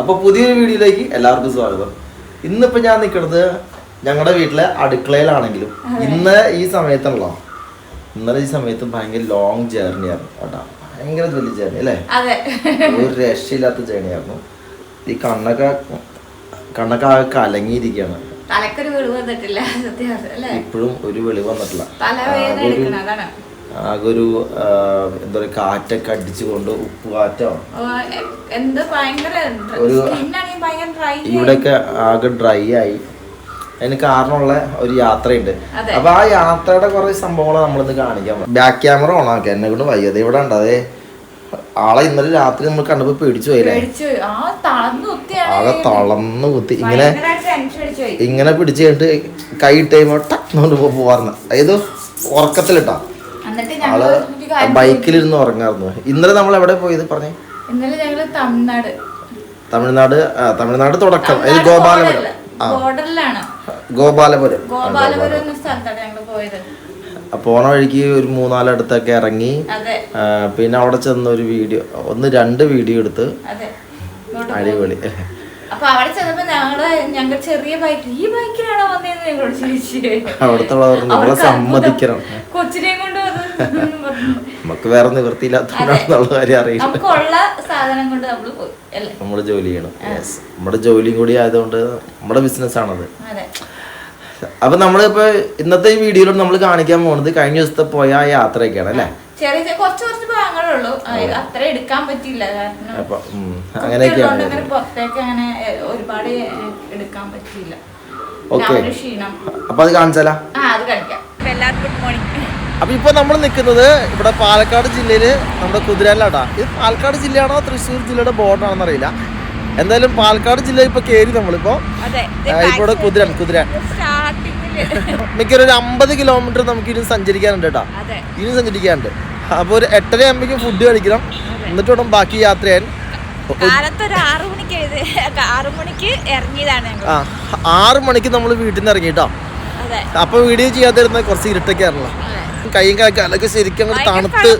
അപ്പൊ പുതിയൊരു വീഡിയോയിലേക്ക് എല്ലാവർക്കും സ്വാഗതം. ഇന്നിപ്പോ ഞാൻ നിൽക്കുന്നത് ഞങ്ങളുടെ വീട്ടിലെ അടുക്കളയിലാണെങ്കിലും ഇന്ന് ഈ സമയത്താണല്ലോ. ഇന്നലെ ഈ സമയത്ത് ഭയങ്കര ലോങ് ജേർണി ആയിരുന്നു കേട്ടോ. ഭയങ്കര വലിയ ജേർണി അല്ലേ? ഒരു രക്ഷയില്ലാത്ത ജേർണി ആയിരുന്നു. ഈ കണ്ണൊക്കെ കണ്ണൊക്കെ ആകെ കലങ്ങിയിരിക്കുകയാണ്. ഇപ്പോഴും ഒരു വെളിവ് വന്നിട്ടില്ല. ആകെ ഒരു- എന്താ പറയുക കാറ്റൊക്കെ അടിച്ചുകൊണ്ട് ഉപ്പ് കാറ്റോ? ഒരു- ഇവിടെയൊക്കെ ആകെ ഡ്രൈ ആയി. അതിന് കാരണമുള്ള ഒരു യാത്രയുണ്ട്. അപ്പൊ ആ യാത്രയുടെ കുറെ സംഭവങ്ങൾ നമ്മളിന്ന് കാണിക്കാം. ബാക്ക് ക്യാമറ ഓൺ ആക്കി. എന്നെ കൊണ്ട് വയ്യത് ഇവിടെ ഉണ്ട്. അതെ. ആളെ ഇന്നലെ രാത്രി നമ്മൾ കണ്ടപ്പോ പേടിച്ചു പോയില്ലേ? ആകെ തളർന്നു കുത്തി. ഇങ്ങനെ ഇങ്ങനെ പിടിച്ചു കഴിഞ്ഞിട്ട് കൈ ഇട്ട് കഴിയുമ്പോ ടക്കൊണ്ട് പോവാറുണ്ട് അതായത് ഉറക്കത്തിലിട്ടാ. ആൾ ബൈക്കിലിരുന്ന് ഉറങ്ങായിരുന്നു. ഇന്നലെ നമ്മൾ എവിടെ പോയത് പറഞ്ഞേ? ഇന്നലെ ഞങ്ങൾ തമിഴ്നാട്. തമിഴ്നാട് തമിഴ്നാട് തുടക്കം. ഇത് ഗോപാലപുരം. ബോർഡറിലാണ് ഗോപാലപുരം. ഗോപാലപുരം എന്ന സ്ഥലത്താണ് ഞങ്ങൾ പോയത്. ആ, പോണ വഴിക്ക് ഒരു മൂന്നാലടുത്തൊക്കെ ഇറങ്ങി പിന്നെ അവിടെ ചെന്ന ഒരു വീഡിയോ ഒന്ന് രണ്ട് വീഡിയോ എടുത്ത് അടിപൊളി. അപ്പൊ അവിടെ ചെന്നപ്പോ ഞങ്ങൾ ഞങ്ങൾ ചെറിയ ബൈക്ക് ഈ ബൈക്കിലാണോ വന്നതെന്ന് ഞങ്ങളോട് ചോദിച്ചു. സമ്മതിക്കണം. കൊച്ചിനെയും കൊണ്ട് നമുക്ക് വേറെ നിവൃത്തിയില്ലാത്തതുകൊണ്ടാണെന്നുള്ള കാര്യം അറിയില്ല. നമുക്കുള്ള സാധനം കൊണ്ട് നമ്മൾ പോയി നമ്മൾ ജോലി ചെയ്യണം. യെസ് നമ്മുടെ ജോലിയും കൂടി ആയതുകൊണ്ട് നമ്മുടെ ബിസിനസ് ആണത്. അപ്പൊ നമ്മളിപ്പോ ഇന്നത്തെ ഈ വീഡിയോയിലൂടെ നമ്മൾ കാണിക്കാൻ പോകുന്നത് കഴിഞ്ഞ ദിവസത്തെ പോയ ആ യാത്രയൊക്കെയാണ് അല്ലേ? ചെറിയ ചെറിയ കുറച്ച് കുറച്ച് ഭാഗങ്ങളേ ഉള്ളൂ അത്ര എടുക്കാൻ പറ്റിയില്ല. കാരണം അപ്പൊ ഉം, അങ്ങനെയൊക്കെയാണ് അങ്ങനെ പുറത്തേക്ക് അങ്ങനെ എ, ഒരുപാട് എടുക്കാൻ പറ്റിയില്ല. അപ്പൊ അത് കാണിച്ചാലാ? ആ അത് കഴിക്കാം എല്ലാവർക്കും ഗുഡ് മോർണിംഗ്. അപ്പൊ ഇപ്പൊ നമ്മൾ നിൽക്കുന്നത് ഇവിടെ പാലക്കാട് ജില്ലയിൽ നമ്മുടെ കുതിരാനിലാട്ടാ ഇത് പാലക്കാട് ജില്ലയാണോ തൃശ്ശൂർ ജില്ലയുടെ ബോർഡാണെന്ന് അറിയില്ല എന്തായാലും പാലക്കാട് ജില്ല ഇപ്പൊ കേറി നമ്മളിപ്പോ അതെ ഇവിടെ കുതിരാൻ കുതിരാൻ. മിക്കൊരു ഒരു അമ്പത് കിലോമീറ്റർ നമുക്ക് ഇനി സഞ്ചരിക്കാനുണ്ട് കേട്ടാ. അതെ. ഇനി സഞ്ചരിക്കാനുണ്ട്. അപ്പൊ ഒരു എട്ടര ആകുമ്പോഴേക്കും ഫുഡ് കഴിക്കണം. എന്നിട്ട് വേണം ബാക്കി യാത്ര ചെയ്യാൻ കാലത്ത് ആറു മണിക്ക് ആറു മണിക്ക് ഇറങ്ങിയതാണ് ഞങ്ങൾ. ആ ആറ് മണിക്ക് നമ്മൾ വീട്ടിൽ നിന്ന് ഇറങ്ങിട്ടോ അപ്പൊ വീഡിയോ ചെയ്യാതിരുന്ന കുറച്ച് ഇരുട്ടൊക്കെ ആണല്ലോ. കൈയും കാലൊക്കെ ശരിക്കും അങ്ങോട്ട് തണുത്ത്.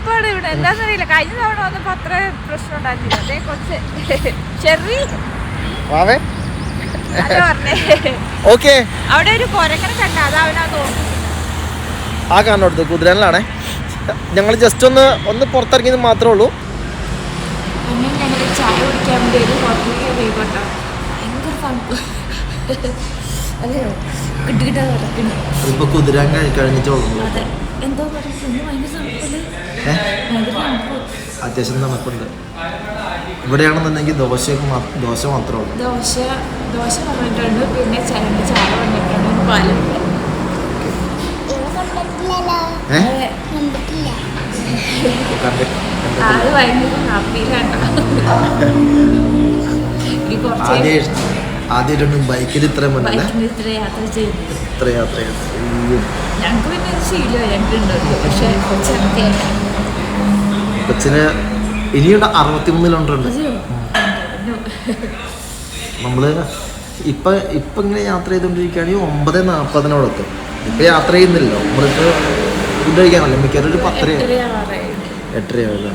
കഴിഞ്ഞ തവണ വന്നപ്പോ അത്ര പ്രശ്നം ഉണ്ടായിരുന്നില്ല ഓക്കെ. അവിടെ ഒരു കൊരങ്ങനെ കണ്ട. അതാ അവനാ തോന്നുന്നു ആ കാണുന്നത് കുതിരാനിലാണേ. ഞങ്ങൾ ജസ്റ്റ് ഒന്ന് ഒന്ന് പുറത്തിറങ്ങിയത് മാത്രമേ ഉള്ളൂ. പിന്നെ ഞങ്ങൾ ചായ കുടിക്കാൻ വേണ്ടി ഒരു ഹോട്ടലിൽ പോയി കേട്ടോ ഭയങ്കര തണുപ്പ്. അതെയോ? കിട്ടുകിട്ട കിടക്കുന്നു ഇപ്പൊ കുതിരാൻ കഴിഞ്ഞിട്ട് ഉള്ളൂ അതെ. എന്തോ പറയുന്നത് ഭയങ്കര തണുപ്പല്ലേ? അത്യാവശ്യം തണുപ്പുണ്ട്. ഇവിടെയാണെന്നുണ്ടെങ്കിൽ ദോശ ദോശ മാത്രമേ ഉള്ളൂ. ദോശ ദോശ വന്നിട്ടുണ്ട് പിന്നെ ചരണ്ട് ചായ വന്നിട്ടുണ്ട് പാലുണ്ട് ഏഹ് കണ്ട് ആൾ ഭയങ്കര ഹാപ്പിയിലാണ് ആദ്യമായിട്ടൊന്നും ബൈക്കിൽ ഇത്ര ഇത്ര യാത്ര ചെയ്തു. ഇത്ര യാത്ര ഞങ്ങൾക്ക് പിന്നെ പക്ഷെ കൊച്ചൊക്കെ കൊച്ചിന് ഇനിയുണ്ട് അറുപത്തിമൂന്ന് കിലോമീറ്റർ ഉണ്ട്. നമ്മൾ ഇപ്പൊ ഇപ്പൊ ഇങ്ങനെ യാത്ര ചെയ്തുകൊണ്ടിരിക്കുകയാണെങ്കിൽ ഒമ്പത് നാൽപ്പതിനോടെത്തും ഇപ്പൊ യാത്ര ചെയ്യുന്നില്ലല്ലോ. നമ്മളിപ്പോ ഫുഡ് കഴിക്കാനല്ലേ? മിക്കവാറും ഒരു പത്തര എട്ടരയാവില്ല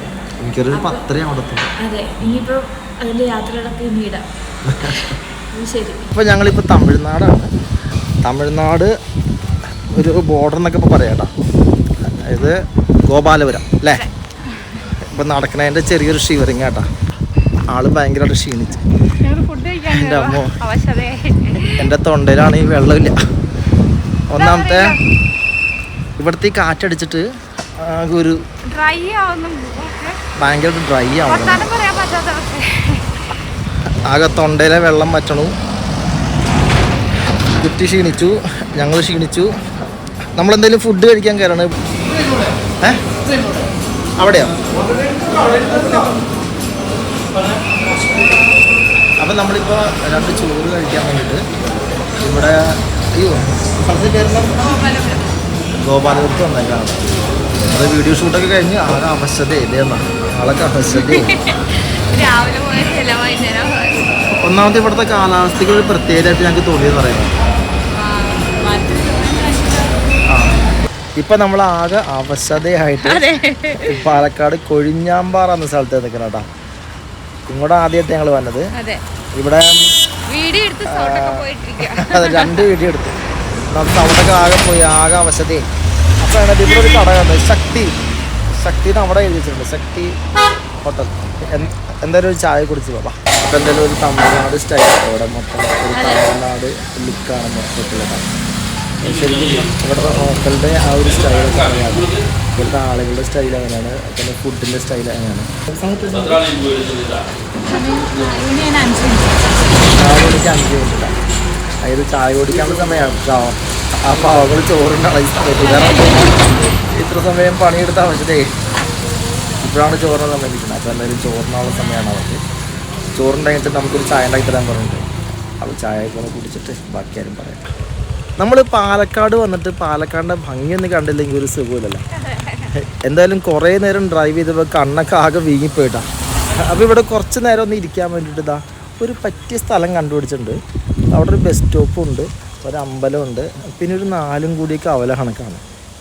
ഒരു പത്തര അവിടെ അതെ ഇനിയിപ്പോ അതിന്റെ യാത്രകളൊക്കെ ഇനി ഇടാം. ശരി. ഇപ്പൊ ഞങ്ങളിപ്പോ തമിഴ്നാടാണ്. തമിഴ്നാട് ഒരു ബോർഡർ എന്നൊക്കെ ഇപ്പൊ പറയാട്ടാ അതായത് ഗോപാലപുരം അല്ലേ? ഇപ്പൊ നടക്കണതിന്റെ ചെറിയൊരു ഷിവറിങ് കേട്ടാ. ആൾ ഭയങ്കരമായിട്ട് ക്ഷീണിച്ച്. എന്റെ അമ്മ എന്റെ എന്റെ അമ്മോ. അവശതയായി എന്റെ തൊണ്ടയിലാണ് ഈ വെള്ളമില്ല. ഒന്നാമത്തെ ഇവിടുത്തെ ഈ കാറ്റടിച്ചിട്ട് ഒരു ഡ്രൈ ആവുന്നു. ഭയങ്കര ഡ്രൈ ആവുന്നു. ആകെ തൊണ്ടയിലെ വെള്ളം വച്ചണു. കുറ്റി ക്ഷീണിച്ചു. ഞങ്ങൾ ക്ഷീണിച്ചു. നമ്മളെന്തെങ്കിലും ഫുഡ് കഴിക്കാൻ കയറണം ഏ? അവിടെയോ? അപ്പം നമ്മളിപ്പോൾ രണ്ട് ചോറ് കഴിക്കാൻ വേണ്ടിയിട്ട് ഇവിടെ അയ്യോ? ഗോപാലപുരത്ത് വന്നേക്കാണ്. നമ്മുടെ വീഡിയോ ഷൂട്ടൊക്കെ കഴിഞ്ഞ് ആകെ അവശതയില്ലേ എന്നാ? ആളൊക്കെ അവശതയും രാവിലെ പോയിട്ടില്ല വൈകുന്നേരം ഒന്നാമത്തെ ഇവിടുത്തെ കാലാവസ്ഥയ്ക്ക് ഒരു പ്രത്യേകതയായിട്ട് ഞങ്ങൾക്ക് തോന്നിയെന്ന് പറയുന്നത് ഇപ്പൊ നമ്മൾ ആകെ അവശതയായിട്ട് അതെ. പാലക്കാട് കൊഴിഞ്ഞാമ്പാറ എന്ന സ്ഥലത്ത് നിൽക്കണം കേട്ടോ. ഇങ്ങോട്ട് ആദ്യമായിട്ട് ഞങ്ങൾ വന്നത്. അതെ. ഇവിടെ അതെ രണ്ട് വീഡിയോ എടുത്തു. നമുക്ക് അവിടെ ആകെ പോയി ആകെ അവശതയായി. ആണ് ഇവിടെ ഒരു കട ശക്തി. ശക്തി നമ്മുടെ എഴുതി വെച്ചിട്ടുണ്ട്. ശക്തി ഹോട്ടൽ. എന്ത്- എന്തായാലും ഒരു ചായ കുടിച്ച് പോവാ. അപ്പൊ എന്തായാലും ഒരു തമിഴ്നാട് സ്റ്റൈൽ അവിടെ മൊത്തം. ഒരു തമിഴ്നാട് ലുക്കാണ് മൊത്തത്തിലുള്ള ശരിക്കും ഇവിടുത്തെ ഹോട്ടലിന്റെ ആ ഒരു സ്റ്റൈൽ അങ്ങനെയാണ് ഇവിടുത്തെ ആളുകളുടെ സ്റ്റൈൽ അങ്ങനെയാണ്. പിന്നെ ഫുഡിന്റെ സ്റ്റൈൽ അങ്ങനെയാണ്. ചായ കുടിക്കാൻ അഞ്ച് മിനിറ്റ്. അതായത് ചായ കുടിക്കാനുള്ള സമയമാണ് പാവം അവൾ ചോറുണ്ടാണ് ഇത്ര സമയം പണിയെടുത്ത ആവശ്യത്തെ ഇപ്പോഴാണ് ചോറിന് സമ്മതിക്കുന്നത് അപ്പോൾ എന്തായാലും ചോറിനുള്ള സമയമാണ് അവർക്ക് ചോറുണ്ടായിട്ട് നമുക്കൊരു ചായ ഉണ്ടാക്കി തരാൻ പറഞ്ഞിട്ട് അപ്പോൾ ചായയൊക്കെ കുടിച്ചിട്ട് ബാക്കി ആരും പറയാം. നമ്മൾ പാലക്കാട് വന്നിട്ട് പാലക്കാടിന്റെ ഭംഗിയൊന്നും കണ്ടില്ലെങ്കിൽ ഒരു സുഖമില്ലല്ലോ. എന്തായാലും കുറേ നേരം ഡ്രൈവ് ചെയ്തപ്പോൾ കണ്ണൊക്കെ ആകെ വീങ്ങിപ്പോയിട്ടാ. അപ്പോൾ ഇവിടെ കുറച്ച് നേരം ഒന്ന് ഇരിക്കാൻ വേണ്ടിയിട്ട് ഇതാ ഒരു പറ്റിയ സ്ഥലം കണ്ടുപിടിച്ചിട്ടുണ്ട്. അവിടെ ഒരു ബസ് സ്റ്റോപ്പും ഉണ്ട്. ഒരു അമ്പലമുണ്ട് പിന്നെ ഒരു നാലും കൂടിയൊക്കെ അവല കണക്കാണ്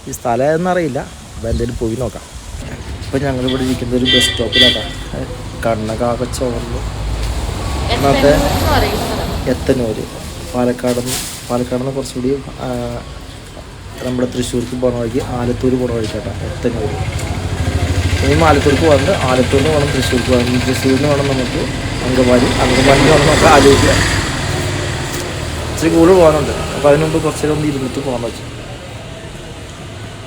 ഈ സ്ഥലം എന്നറിയില്ല. അപ്പോൾ എന്തെങ്കിലും പോയി നോക്കാം. ഇപ്പം ഞങ്ങളിവിടെ ഇരിക്കുന്നത് ഒരു ബസ് സ്റ്റോപ്പിലാണ് കണ്ണൊക്കെ ചോർന്നു ഇന്നത്തെ എത്തനൂര്. പാലക്കാട് പാലക്കാട് നിന്ന് കുറച്ചുകൂടി നമ്മുടെ തൃശ്ശൂർക്ക് പോകണ വഴിക്ക് ആലത്തൂർ പോകണ വഴിക്കാട്ടാ. എത്തനൂര്. ഇനിയും ആലത്തൂർക്ക് പോകുന്നത് ആലത്തൂരിന് വേണം തൃശ്ശൂർക്ക് പോകണം തൃശ്ശൂരിന് വേണം നമുക്ക് അങ്കമാലി അങ്കമാലിന് വേണം നമുക്ക് ആലോചിക്കുക ഇച്ചിരി കൂടുതൽ പോകാനുണ്ട്. അപ്പോൾ അതിന് മുമ്പ് കുറച്ച് നേരം ഒന്ന് ഇരുന്നിട്ട് പോകാൻ വെച്ചു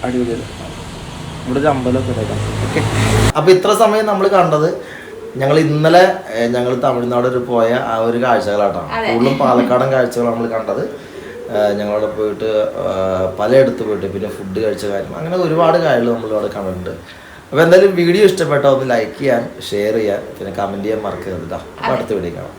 അടിപൊളിയത് ഇവിടെ ഒരു അമ്പലമൊക്കെ ഉണ്ടാക്കാം ഓക്കെ. അപ്പോൾ ഇത്ര സമയം നമ്മൾ കണ്ടത് ഞങ്ങൾ ഇന്നലെ ഞങ്ങൾ തമിഴ്നാട് ഒരു പോയ ആ ഒരു കാഴ്ചകളാട്ടാണ് കൂടുതലും പാലക്കാടൻ കാഴ്ചകളാണ് നമ്മൾ കണ്ടത്. ഞങ്ങളവിടെ പോയിട്ട് പലയിടത്ത് പോയിട്ട് പിന്നെ ഫുഡ് കഴിച്ച കാര്യം അങ്ങനെ ഒരുപാട് കാര്യങ്ങൾ നമ്മളിവിടെ കണ്ടിട്ടുണ്ട്. അപ്പോൾ എന്തായാലും വീഡിയോ ഇഷ്ടപ്പെട്ടാൽ ഒന്ന് ലൈക്ക് ചെയ്യാൻ ഷെയർ ചെയ്യാൻ പിന്നെ കമന്റ് ചെയ്യാൻ മറക്കരുത് കേട്ടോ. അടുത്ത വീഡിയോ കാണാം.